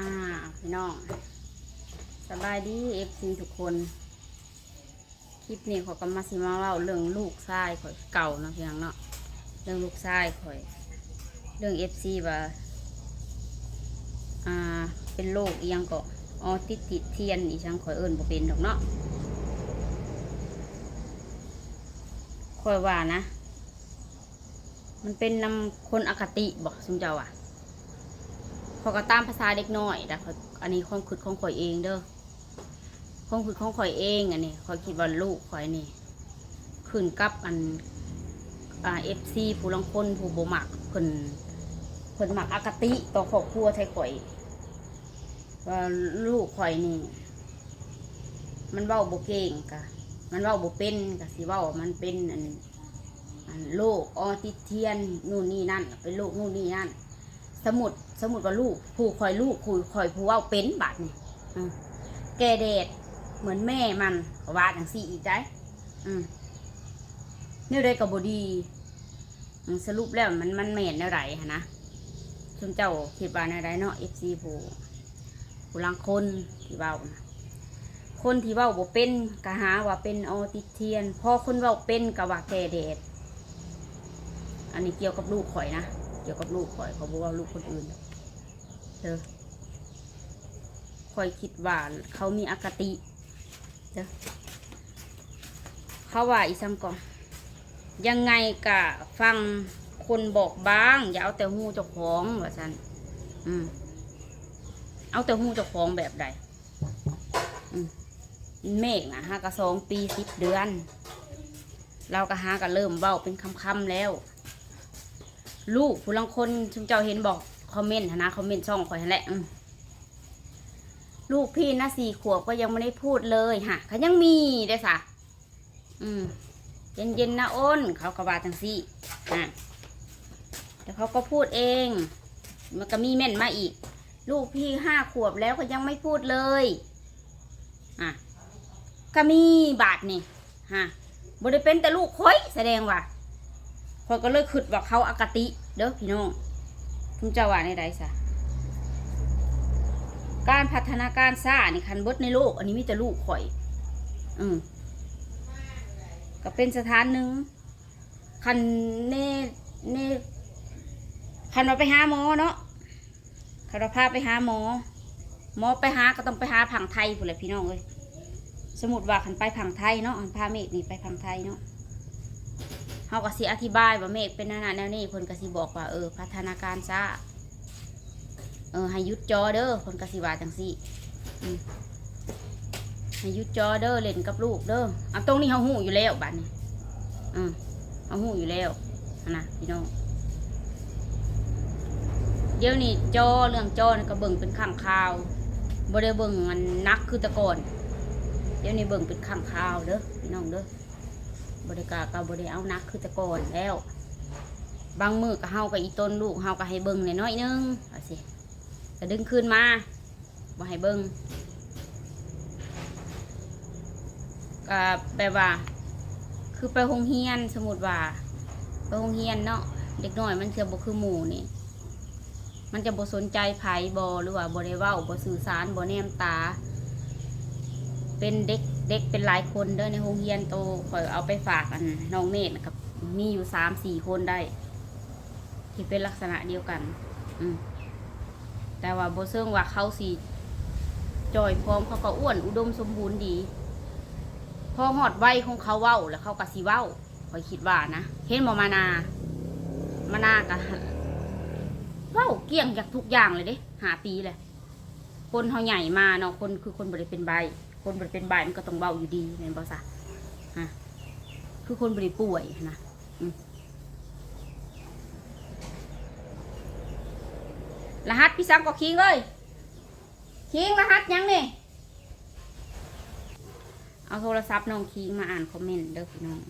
อ่าพี่น้องสบายดีเอฟซีทุกคน คลิปนี้ขอยก็มาสิมาเล่าเรื่องลูกชายข่อยเก่าเนาะพี่น้องเนาะเรื่องลูกชายข่อย เรื่องเอฟซีว่าอ่าเป็นโรคเอียงก็ออติติเทียนอีช่างข่อยเอิญบ่เป็นดอกเนาะข่อยว่านะ มันเป็นนำคนอคติบอกซุมเจ้าอะ ขอยก็ตามภาษาเด็กน้อยแต่ข้อยอันนี้ความคิดของข่อยเองเด้อความคิดของข่อยเองอันนี้ข่อยคิดว่าลูกข่อยนี่ขึ้นกับอันอ่าเอฟซีผู้ลังคนผู้บ่มักเพิ่นเพิ่นมักอคติต่อครอบครัวไทยข่อยว่าลูกข่อยนี่ มันเว้าบ่เก่งกะ มันเว้าบ่เป็นกะสิเว้าวมันเป็นอันอันโรคออทิเทียนนู่นนี่นั่นเป็นโรคนู่นนี่นั่น สมุด สมุดว่าลูกผู้คอยลูกผู้คอยผู้เว่าเป็นบาดนี่แกเดดเหมือนแม่มันว่าจังสี่อีกได้อืมเนี่ยได้กับบดีสรุปแล้วมันมันแม่นแนไรฮะนะชุมเจ้าคิดว่าแนไรเนาะเอฟซีผู้ผู้ลังคนที่เว้านะคนที่เว้าบ่เป็นก็หาว่าเป็นออติเทียนพอคนเว้าเป็นก็ว่าแกเดดอันนี้เกี่ยวกับลูกข่อยนะ เกี่ยวกับลูกข่อยเขาบอกว่าลูกคนอื่น เด้อข่อยคิดว่าเขามีอคติเด้อเขาว่าอีสังก่อนยังไงกะฟังคนบอกบ้าง อย่าเอาแต่หูเจ้าของว่าสันอืมเอาแต่หูเจ้าของแบบใดอืมเมฆนะห้ากะสองปีสิบเดือน เราก็หาก็เริ่มเบ้าเป็นคำๆแล้ว ลูกผู้ลังคนชุมเจ้าเห็นบอก คอมเมนต์นะคอมเมนต์ช่องข่อยนั่นแหละลูกพี่นะสี่ขวบก็ยังไม่ได้พูดเลยฮะเขายังมีเด้สะอืม เย็นเย็นๆนะอ้น เขากระบาจังสี่อะแต่เขาก็พูดเอง มันก็มีเม่นมาอีก ลูกพี่ห้าขวบแล้วก็ยังไม่พูดเลย อะก็มีบาทนี่ฮะบริเป็นแต่ลูกคอยแสดงว่าข้อยก็เลยคิดว่าเขาอากติเด้อพี่น้อง คุณเจ้าว่าในใดซะการพัฒนาการซ่านี่คันเบดในโลก อันนี้มีแต่ลูกข่อย อืมก็เป็นสถานหนึ่งคันเน่เน่คันว่าไปหาหมอเนาะคันว่าพาไปหาหมอ หมอไปหาก็ต้องไปหาผังไทยผู้นแหละพี่น้องเลยสมมติว่าคันไปผังไทยเนาะอันพาเมฆนี่ไปผังไทยเนาะ เขาก็สิอธิบายว่าเมฆเป็นนานาแนวนี้เพิ่นก็สิบอกว่าเออพัฒนาการช้าเออให้ยุดจอเด้อเพิ่นก็สิว่าจังซี่ให้ยุดจอเด้อเล่นกับลูกเด้อเอาตรงนี้เฮาฮู้อยู่แล้วบัดนี้อืมเฮาฮู้อยู่แล้วนะพี่น้องเดี๋ยวนี้จอเรื่องจอนก็เบิ่งเป็นข้างข่าวบ่ได้เบิ่งมันนักคือต่ก่อนเดี๋ยวนี้เบิ่งเป็นข้างข่าวเด้อพี่น้องเด้อ บริการกับบริเอานักคือตะก่อนแล้ว บางมือก็เฮากับอีต้นลูกเฮาก็ให้เบิ่งเน้อยนึงเอาสิก็ดึงคืนมาบ่ให้เบิ่งก็แบบว่า คือไปโรงเรียนสมมุติว่า ไปโรงเรียนเนาะเด็กน้อยมันจะบ่คือหมู่นี่มันจะบ่สนใจไผบ่หรือว่าบ่ได้เว้าบ่สื่อสารบ่แนมตา เป็นเด็ก ด็กเป็นหลายคนเด้อในโรงเรียนโตขอยเอาไปฝากอันน้องเมฆนะครับมีอยู่สามสี่คนได้ ที่เป็นลักษณะเดียวกัน อืมแต่ว่าโบเซิงว่าเขาสีจอยพร้อมเขาก็อ้วนอุดมสมบูรณ์ดี พอหอดใบของเขาเว้าแล้วเขาก็สีเว้าข่อยคิดว่านะเห็นบ่มานา มานากะเว้าเกลี้ยงจากทุกอย่างเลยเด้หาปีเลยคนเขาใหญ่มาเนาะคนคือคนบริเป็นใบ คนบริเป็นใบมันก็ต้องเบาอยู่ดีเห็นบ่ซะฮะคือคนบริป่วยนะรหัสพี่สังก็คิงเลยคิงรหัสยังนี่เอาโทรศัพท์น้องคิงมาอ่านคอมเมนต์เด้อพี่น้อง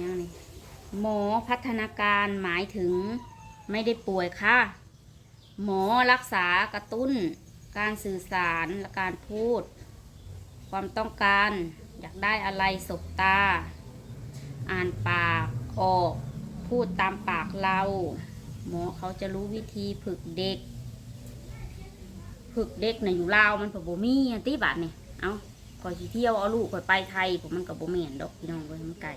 ยังนี่หมอพัฒนาการหมายถึงไม่ได้ป่วยค่ะ หมอรักษากระตุ้น การสื่อสารและการพูด ความต้องการอยากได้อะไรสบตา อ่านปากออกพูดตามปากเรา หมอเขาจะรู้วิธีฝึกเด็กฝึกเด็กในะอยู่ลาวมันก็บ่มีอันติบาทนี่เอาก่อยเที่ยวเอาลูกก่อยไปไทยผมมันก็บ่แม่นดอกพี่น้องเว้ยมันไกล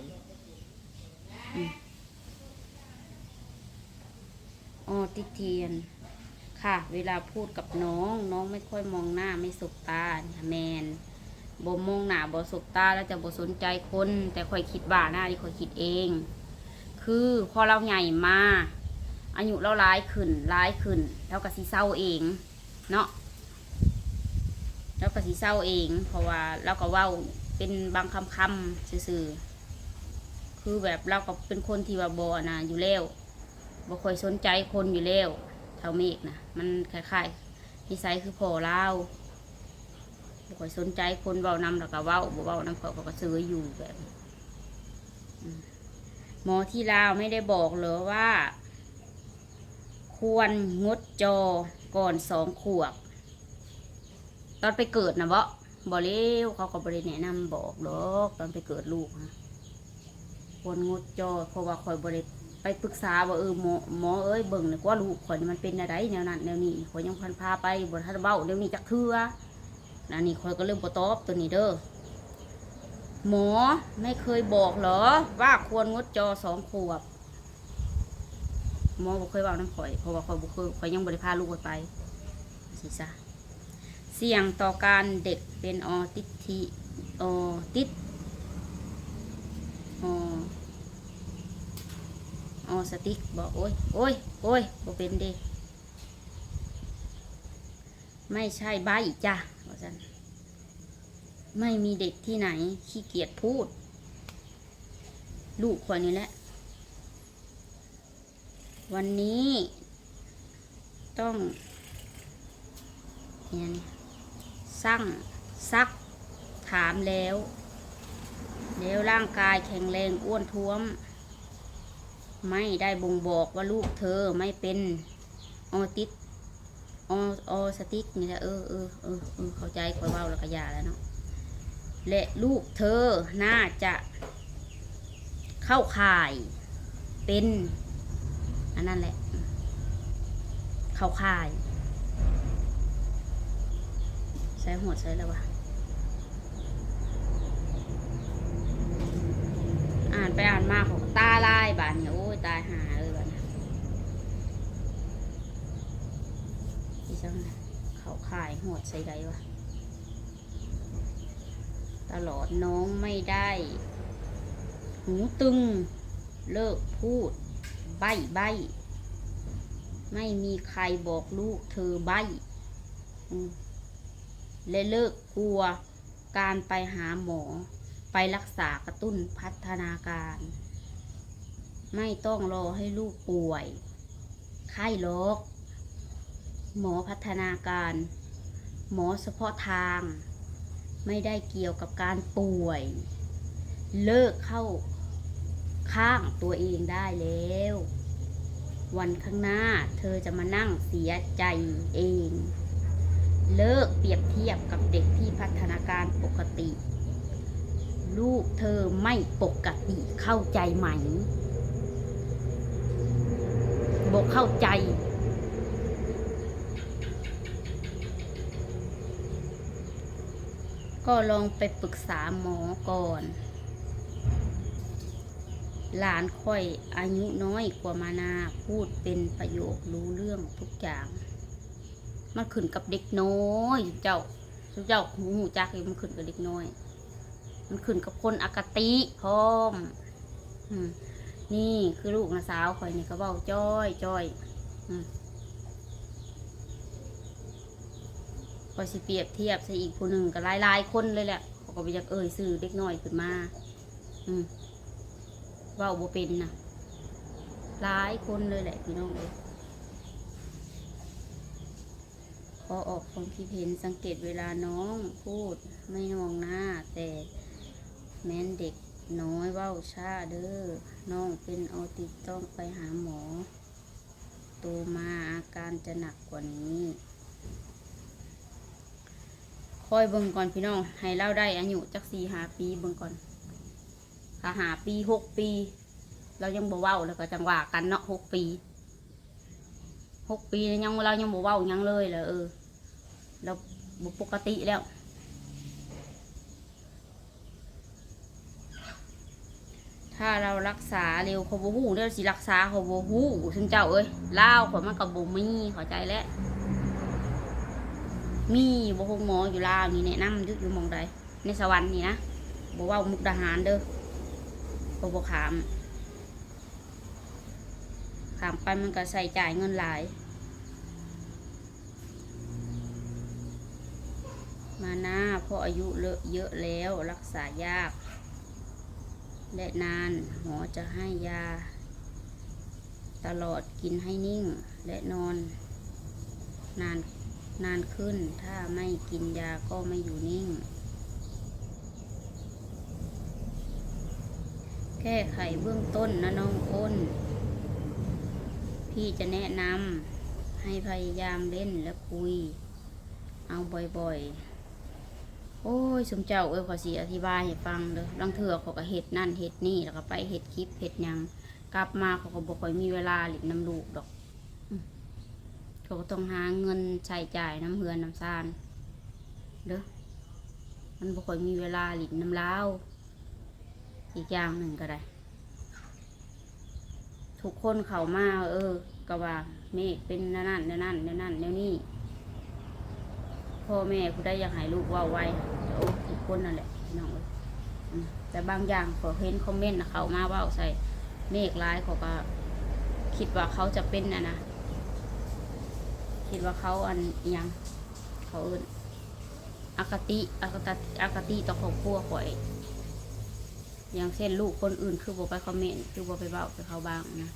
อ๋อติเทียน ค่ะ เวลาพูดกับน้อง น้องไม่ค่อยมองหน้าไม่สบตาเนี่ยแมนบ่มองหน้าบ่สบตาแล้วจะบ่สนใจคน แต่ค่อยคิดว่าหน้าที่ค่อยคิดเอง คือพอเราใหญ่มาอายุเราร้ายขึ้นร้ายขึ้น แล้วก็สิเศร้าเองเนาะแล้วก็สิเศร้าเอง เพราะว่าเราก็เว้าเป็นบางคำคำซื่อๆคือแบบเราก็เป็นคนที่ว่าบ่นะอยู่แล้วบ่ค่อยสนใจคนอยู่แล้ว เท่าเมฆนะมันคล้ายๆนิสัยคือพ่อเราบ่ค่อยสนใจคนเว้านำแล้วก็เว้าบ่เว้านำเขาก็เสืออยู่แบบหมอที่ลาวไม่ได้บอกเหรอว่า ควรงดจอก่อนสองขวบ ตอนไปเกิดนะบ่บ่เร็วเขาก็บริแนะนำบอกหรอกตอนไปเกิดลูกนะควรงดจอเพราะว่าคอยบริ ไปปรึกษาว่าเออหมอหมอเอ้ยเบิ่งหน่ยว่าลูกข่อยนี่มันเป็นอะไรแนวนั้นแนวนี้ข่อยยังพันพาไปบนทันเบ้าเดี๋ยวนี้จักเทือนะนี่ข่อยก็เริ่มบ่ตอบตัวนี้เด้อหมอไม่เคยบอกเหรอ ว่าควรงดจอสองขวบ หมอบอกเคยบอกน้ำข่อยเพราะว่าข่อยบ่เคยข่อยยังบริพาลูกไปสิซะเสี่ยงต่อการเด็กเป็นออทิสติออติสออ ออสติกบอกโอ้ยโอ้ยโอ้ยบ่เป็นเด้ไม่ใช่ใบจ้ะว่าซั่นไม่มีเด็กที่ไหนขี้เกียจพูด ลูกข่อยนี่แหละ วันนี้ ต้องเนี่ยนี่สั่งซักถามแล้ว แล้วร่างกายแข็งแรงอ้วนท้วม ไม่ได้บ่งบอกว่าลูกเธอไม่เป็นออติสออออสติกนี่แหละเออเออเออเออเข้าใจคอยเว้าแล้วก็ยาแล้วเนาะและลูกเธอน่าจะ เข้าข่ายเป็นอันนั้นแหละ เข้าค่าย ใช้หัวใช้แล้ววะ อ่านไปอ่านมาของตาลายบานเนี่ยโอ้ยตายหาเลยบานเนี่ยที่จังเขาค่ายหัวใช้ได้วะตลอดน้องไม่ได้ หูตึง เลิกพูด ใบใบไม่มีใครบอกลูกเธอใบอืมและเลิกกลัวการไปหาหมอ ไปรักษากระตุ้นพัฒนาการ ไม่ต้องรอให้ลูกป่วย ไข้โรคหมอพัฒนาการ หมอเฉพาะทาง ไม่ได้เกี่ยวกับการป่วย เลิกเข้าข้างตัวเองได้แล้ว วันข้างหน้าเธอจะมานั่งเสียใจเอง เลิกเปรียบเทียบกับเด็กที่พัฒนาการปกติ ลูกเธอไม่ปกติเข้าใจไหมบอกเข้าใจ ก็ลองไปปรึกษาหมอก่อน หลานค่อยอายุน้อยกว่ามานาพูดเป็นประโยครู้เรื่องทุกอย่าง มันขึ้นกับเด็กน้อย เจ้าเจ้าหูหูจักอยู่มันขึ้นกับเด็กน้อย มันขึ้นกับคนอากติพร้อมนี่คือลูกนะสาวข่อยนี่ก็เบ้าจ้อยจ้อยอืมข่อยสิเปรียบเทียบใส่อีกผู้หนึ่งก็หลายหลายคนเลยแหละเขาก็ไปอยากเอ่ยซื้อเด็กน้อยขึ้นมาอืมเว่าบเป็นนะหลายคนเลยแหละพี่น้องเอ้ยขอออกความคิดเห็นสังเกตเวลาน้องพูดไม่มองหน้าแต่ แม้นเด็กน้อยเว้าช้าเด้อน้องเป็นออติสต้องไปหาหมอ โตมาอาการจะหนักกว่านี้คอยเบิ่งก่อนพี่น้องให้เล่าได้อายุจักสี่หาปีเบิ่งก่อนถ้าหาปีหกปี เรายังบ่เว้าแล้วก็จังหว่ากันเนาะหกปีหกปียังเรายังบ่เว้ายังเลยเลยเออเราบ่ปกติแล้ว ถ้าเรารักษาเร็วเขาบ่ฮู้เด้อสิรักษาเขาบ่ฮู้ซึ่งเจ้าเอ้ยเล่าขอยมันก็บ่มีเข้าใจแล้วมีบ่คงหมออยู่ลาวนี่แนะนำอยู่อยู่มองใดในสวรรค์นี่นะบ่เว้ามุกดาหารเด้อบ่บ่ขามขามไปมันก็ใส่จ่ายเงินหลาย มาหน้าเพราะอายุเลอะเยอะแล้วรักษายาก และนาน หมอจะให้ยา ตลอดกินให้นิ่ง และนอน นานนานขึ้น ถ้าไม่กินยาก็ไม่อยู่นิ่ง แก้ไขเบื้องต้นนะน้องอ้น พี่จะแนะนำให้พยายามเล่นและคุย เอาบ่อยๆ โอ้ยสมเจ้าเอ้ยขอสีอธิบายให้ฟังเด้อลังเถื่อเขาก็เห็ดนั่นเห็ดนี่แล้วก็ไปเห็ดคลิปเห็ดหยังกลับมาเขาก็บอกค่อยมีเวลาหลินน้ำลูกดอกอืมเขาก็ต้องหาเงินใช้จ่ายน้ำเฮือนน้ำซานเด้อมันบอกค่อยมีเวลาหลินน้ำเล้าอีกอย่างหนึ่งก็ได้ ทุกคนเขามาเออก็ว่าเมฆเป็นนั่นนั่นนั่นนั่นนั่นนั่นแล้วนี่ พ่อแม่ผู้ใดอยากให้ลูกว่าไวโอ้ทุกคนนั่นแหละพี่น้องแต่บางอย่างขอเห็นคอมเมนต์นะเขามาว่าใส่เมฆร้ายเขาก็ คิดว่าเขาจะเป็นนะนะคิดว่าเขาอันยังเขาเอินอคติอคติอคติต่อครอบครัวข่อยอย่างเช่นลูกคนอื่นคือบ่ไปคอมเมนต์คือบ่ไปเบ้าไปเขาบ้างนะ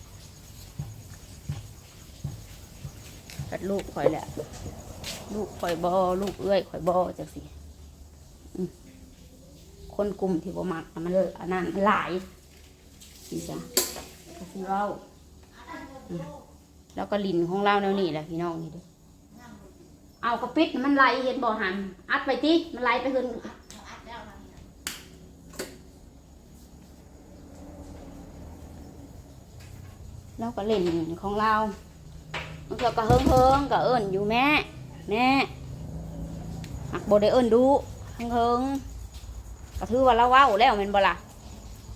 กัดลูกข่อยแหละ ลูกข่อยบอลูกเอื้อยข่อยบอจังสิคนกลุ่มที่บ่มักมันอันนั้นมันหลายสิจ้ะก็สิเว้าแล้วก็ลินของเราแนวนี้แหละพี่น้องนี่ด้อเอากระปิดมันไหลเห็นบ่อหันอัดไปติมันไหลไปขึ้นเราก็เล่นของเรามันก็กระเฮิงเฮิงก็เอิ้นอยู่แม่ แม่หักบได้เอิ้นดูเฮิงเฮิงๆก็ถือว่าเราเว้าแล้วแม่นบ่ล่ะ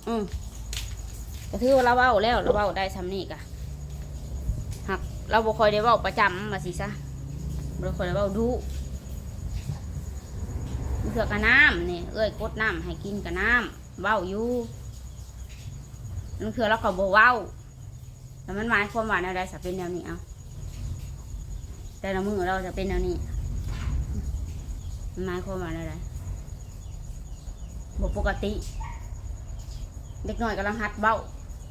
อืมก็ถือว่าเราเว้าแล้วเราเว้าได้ทำนี่กะหักเราบ่ค่อยได้เว้าประจำมาสิซะบ่ค่อยได้เว้าดูมันเถือกกะน้ำนี่เอ้ยกดน้ำให้กินกระน้ำเว้าอยู่นั่นคือเราก็บ่เว้าแล้วมันหมายความว่าแนวใดจะเป็นแนวนี้เอา แต่ละมือเราจะเป็นแนวนี้มันหมายความว่าแนวใดบปกติ เด็กน้อยกำลังหัดเบ้า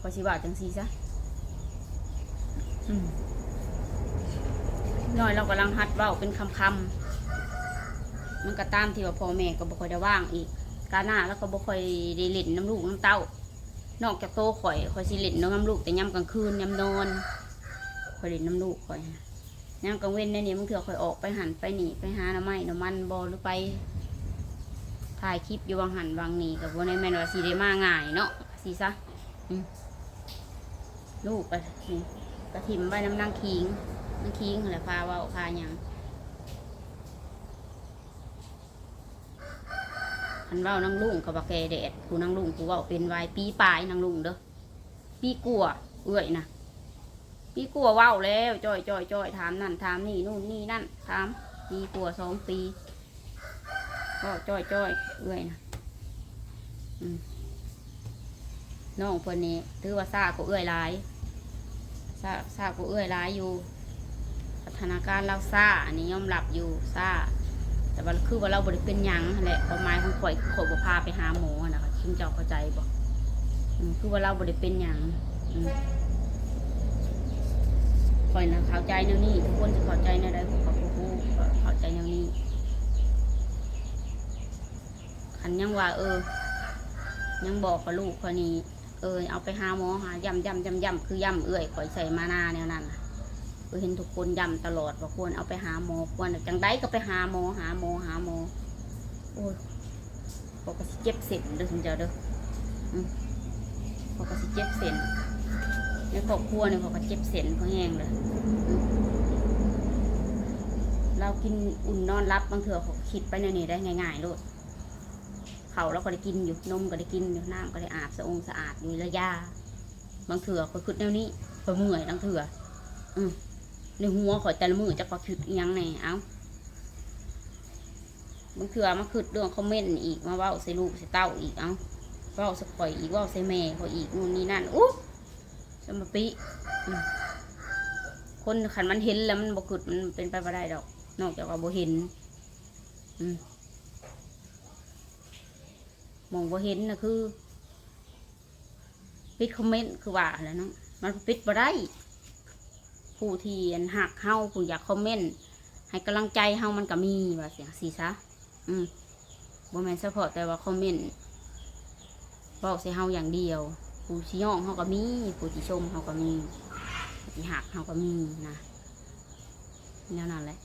พอสิว่าจังซีซะน้อยเรากำลังหัดเบ้าเป็นคำคำมันก็ตามที่ว่าพ่อแม่ก็บ่ค่อยได้ว่างอีกกาหน้าแล้วก็บ่ค่อยได้เล่นน้ำลูกน้ำเต้านอกจากโตข่อยข่อยสิเล่นน้ำลูกแต่ย่ำกลางคืนย่ำนอนข่อยเล่นน้ำลูกข่อย ย่ำกลางเว้นในนี้มันเถื่อข่อยออกไปหันไปหนีไปหาหน้ำไม้น้ำมันบอหรือไปถ่ายคลิปอยู่วางหันวางหนีกับวันนี้แม่นว่าสีได้มาง่ายเนาะสีซะลูกก็นี่กระถิ่มใบน้ำนางคิงนางคิงอะไรพาว่าพาหยังคันว่านางลุงกับว่าแกแดดกูนางลุงกูเว่าเป็นวายปีปลายนางลุงเด้อปีกลัวเอื่อยนะ ปีกลัวว้าวแล้วจ่อยจ่อยจ่อยถามนั่นถามนี่นู่นนี่นั่นถามปีกลัวสองปีก็จ่อยจ่อยเอื่อยนะน้องเพิ่นนี่ถือว่าซาก็เอื่อยหลายซาซาก็เอื่อยหลายอยู่พัฒนาการเราซาอันนี้ยอมรับอยู่ซาแต่ว่าคือว่าเราบริเป็นยังแหละความหมายของข่อยคือข่อยบ่พาไปหาหมออะนะคะซึ่งเจ้าเข้าใจบอืมคือว่าเราบริเป็นยังอืม ข่อยนะเข้าใจแนวนี้ทุกคนจะเข้าใจแนวใดผมก็บ่ฮู้ก็เข้าใจแนวนี้คันยังว่า เออ ยังบอกกับลูกคนนี้ เออ เอาไปหาหมอหาย่ำย่ำย่ำย่ำคือย่ำเอื่อยข่อยใส่มาหน้าแนวนั้นน่ะก็เห็นทุกคนยำตลอดว่าควรเอาไปหาหมอควรจังได้ก็ไปหาหมอหาหมอหาหมอโอ้ยพอก็สิเจ็บเส้นเด้อคุณเจ้าเด้ออืมพอก็สิเจ็บเส้น ในครอบครัวเนี่ยเขาก็เจ็บเส้นเขาแห้งเลยเรากินอุ่นนอนรับบางเถื่อเขาคิดไปในนี้ได้ง่ายๆโลดเขาเราก็ได้กินอยู่นมก็ได้กินอยู่น้ำก็ได้อาบสะองสะอาดอยู่ระยาบางเถื่อเขาคิดแนวนี้เขาเมื่อยบางเถื่ออืมในหัวข่อยแต่ละมือจะก็คิดยังไงเอ้าบางเถื่อมาคิดเรื่องคอมเมนต์อีกมาว่าใส่ลูกใส่เต้าอีกเอ้าว่าใส่ข่อยอีกว่าใส่แม่เขาอีกนู่นนี่นั่นอู้ สมปิคนขันมันเห็นแล้วมันบกึดมันเป็นไปไม่ได้ดอก นอกจากว่าบ่เห็นอมองบ่เห็นนะคือปิดคอมเมนต์คือว่าแล้วเนาะมันปิดบ่ได้ ผู้ที่อันหักเฮาผู้อยากคอมเมนต์ให้กำลังใจเฮามันก็มีว่าเสียงสีซะ อืมบ่แม่นเฉพาะแต่ว่าคอมเมนต์บอกใส่เฮาอย่างเดียว ผู้ที่ย่องเขาก็มีผู้ที่ชมเขาก็มีผู้ที่หักเขาก็มีนะแนวนั้นแหละ